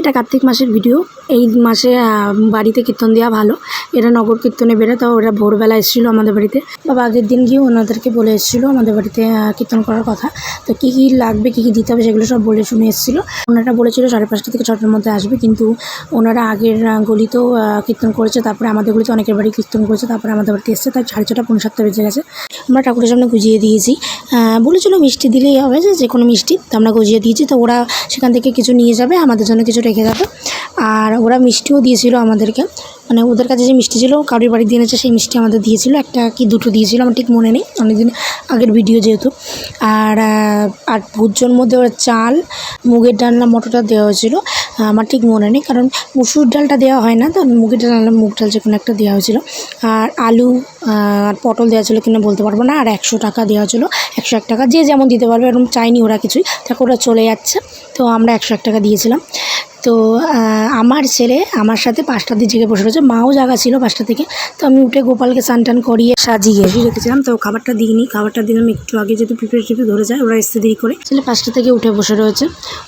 এটা কার্তিক মাসের ভিডিও এই মাসে বাড়িতে কীর্তন দেওয়া ভালো। এরা নগর কীর্তনে বেরোয়, তো ওরা ভোরবেলা এসেছিল আমাদের বাড়িতে। বাবা আগের দিন গিয়ে ওনাদেরকে বলে এসেছিল আমাদের বাড়িতে কীর্তন করার কথা। তো কী কী লাগবে, কী কী দিতে হবে, সেগুলো সব বলে শুনে এসেছিল। ওনারা বলেছিল সাড়ে পাঁচটা থেকে ছটার মধ্যে আসবে, কিন্তু ওনারা আগের গলিতেও কীর্তন করেছে, তারপরে আমাদের গলিতে অনেকের বাড়ি কীর্তন করেছে, তারপরে আমাদের বাড়িতে এসেছে, তাই সাড়ে ছটা, পৌনে সাতটা বেজে গেছে। আমরা ঠাকুরের সামনে গুজিয়ে দিয়েছি। বলেছিল মিষ্টি দিলেই হবে, যে কোনো মিষ্টি, তো আমরা গুজিয়ে দিয়েছি, তো ওরা সেখান থেকে কিছু নিয়ে যাবে, আমাদের জন্য কিছু রেখে যাবে আর ওরা মিষ্টিও দিয়েছিল আমাদেরকে। মানে ওদের কাছে যে মিষ্টি ছিল, কারোর বাড়ি দিয়ে এনেছে সেই মিষ্টি আমাদের দিয়েছিল। একটা কি দুটো দিয়েছিল, আমার ঠিক মনে নেই। অনেকদিন আগের ভিডিও যেহেতু। আর আর ভুজ্জোর মধ্যে ওরা চাল, মুগের ডাল না মটরটা দেওয়া হয়েছিল। আমার ঠিক মনে নেই, কারণ মুসুর ডালটা দেওয়া হয় না, তো মুগের ডাল না মুগ ডাল যে কোনো একটা দেওয়া হয়েছিল। আর আলু আর পটল দেওয়া ছিল কিনা বলতে পারব না। আর একশো টাকা দেওয়া ছিল একশো এক টাকা। যে যেমন দিতে পারবে, এরকম চাইনি ওরা কিছুই। তাকে ওরা চলে যাচ্ছে, তো আমরা একশো এক টাকা দিয়েছিলাম। তো আমার ছেলে আমার সাথে পাঁচটা দিয়ে জেগে বসে রয়েছে। মাও জাগা ছিল পাঁচটা থেকে তো আমি উঠে গোপালকে স্নান টান করিয়ে সাজিয়ে রেখেছিলাম। তো খাবারটা দিইনি। খাবারটা দিলাম একটু আগে যেহেতু পিঁপড়ে টিপে ধরে যায়, ওরা আসতে দেরি করে। ছেলে পাঁচটা থেকে উঠে বসে রয়েছে।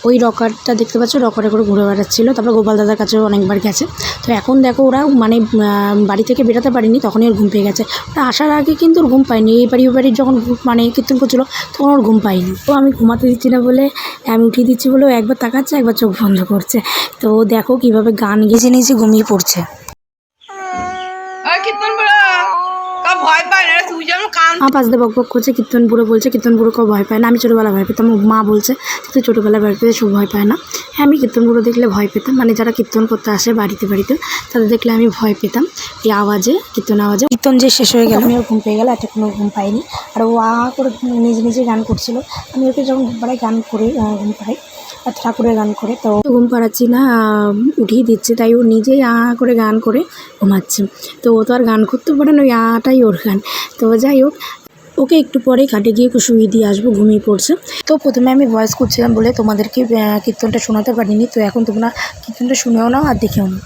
ওই রকারটা দেখতে পাচ্ছ, রকারে করে ঘুরে বেড়াচ্ছিল। তারপরে গোপাল দাদার কাছেও অনেকবার গেছে। তো এখন দেখো ওরা মানে বাড়ি থেকে বেরোতে পারিনি, তখনই ওর ঘুম পেয়ে গেছে। ওরা আসার আগে কিন্তু ওর ঘুম পায়নি। এই বাড়ি বাড়ির যখন মানে কীর্তন করছিল, তখন ওর ঘুম পায়নি। তো আমি ঘুমাতে দিচ্ছি না বলে, আমি উঠিয়ে দিচ্ছি বলে একবার তাকাচ্ছে, একবার চোখ বন্ধ করছে। তো দেখো কীভাবে গান গেছে নিয়েছে ঘুমিয়ে পড়ছে। পাশ দিয়ে বক বক করছে কীর্তন বুড়ো বলছে কীর্তন বুড়ো কেউ ভয় পায় না। আমি ছোটোবেলা ভয় পেতাম মা বলছে তুই ছোটোবেলা ভয় পেতে সব ভয় পায় না। হ্যাঁ আমি কীর্তন বুড়ো দেখলে ভয় পেতাম। মানে যারা কীর্তন করতে আসে বাড়িতে বাড়িতে তাদের দেখলে আমি ভয় পেতাম। এই আওয়াজে কীর্তন আওয়াজে। কীর্তন যে শেষ হয়ে গেল। আমি ওর ঘুম পেয়ে গেল কোনো ঘুম পাইনি। আর ও আ করে নিজে নিজে গান করছিল। আমি ওকে যখন ঘুম পাড়াই গান করে ঘুম পাড়াই ঠাকুরের গান করে, তো ঘুম পাড়াচ্ছি না উঠিয়ে দিচ্ছে, তাই ও নিজেই আ করে গান করে ঘুমাচ্ছে। তো ও তো আর গান করতে পারে না, ওই আটাই ওর গান। তো যাই হোক, ওকে একটু পরে কাটে গিয়ে শুয়ে দিয়ে আসব, ঘুমিয়ে পড়ছে। তো প্রথমে আমি ভয়েস করছিলাম বলে তোমাদেরকে কীর্তনটা শোনাতে পারিনি, তো এখন তোমরা কীর্তনটা শুনেও নাও আর দেখেও নাও।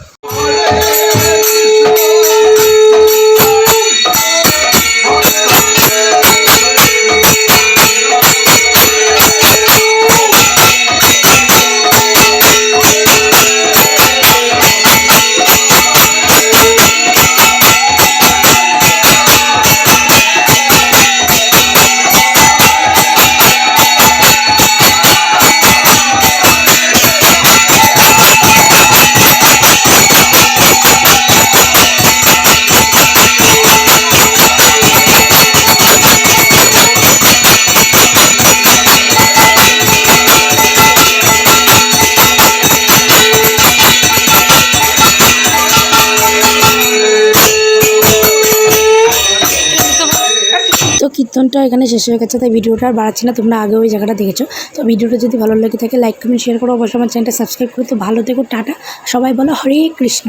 তো কীর্তনটা এখানে শেষ হয়ে গেছে, তাই ভিডিওটা আর বাড়াচ্ছি না, তোমরা আগে ওই জায়গাটা দেখেছ। তো ভিডিওটা যদি ভালো লাগে থাকে লাইক কমেন্ট শেয়ার করো, অবশ্যই আমার চ্যানেলটা সাবস্ক্রাইব করো। তো ভালো থেকো, টাটা। সবাই বলো, হরে কৃষ্ণ।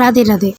রাধে রাধে।